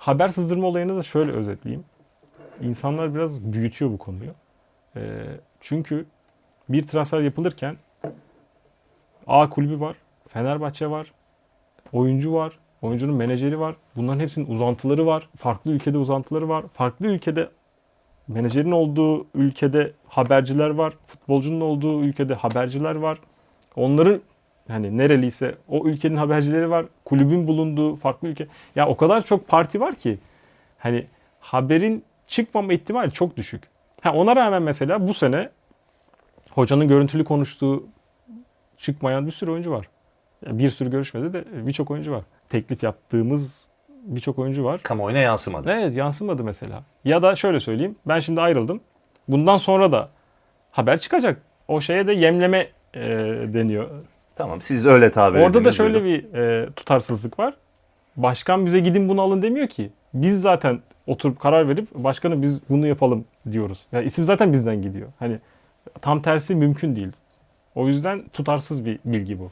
haber sızdırma olayını da şöyle özetleyeyim. İnsanlar biraz büyütüyor bu konuyu. Ee, çünkü bir transfer yapılırken A kulübü var, Fenerbahçe var, oyuncu var, oyuncunun menajeri var. Bunların hepsinin uzantıları var. Farklı ülkede uzantıları var. Farklı ülkede menajerin olduğu ülkede haberciler var. Futbolcunun olduğu ülkede haberciler var. Onların hani nereliyse o ülkenin habercileri var. Kulübün bulunduğu farklı ülke. Ya o kadar çok parti var ki hani haberin çıkmama ihtimali çok düşük. Ha ona rağmen mesela bu sene hocanın görüntülü konuştuğu çıkmayan bir sürü oyuncu var. Ya bir sürü görüşmede de birçok oyuncu var. Teklif yaptığımız birçok oyuncu var. Kamuoyuna yansımadı. Evet yansımadı mesela. Ya da şöyle söyleyeyim. Ben şimdi ayrıldım. Bundan sonra da haber çıkacak. O şeye de yemleme e, deniyor. Tamam siz öyle tabir Orada da şöyle buyurun. bir e, tutarsızlık var. Başkan bize gidin bunu alın demiyor ki. Biz zaten oturup karar verip başkanı biz bunu yapalım diyoruz. Yani isim zaten bizden gidiyor. Hani tam tersi mümkün değil. O yüzden tutarsız bir bilgi bu.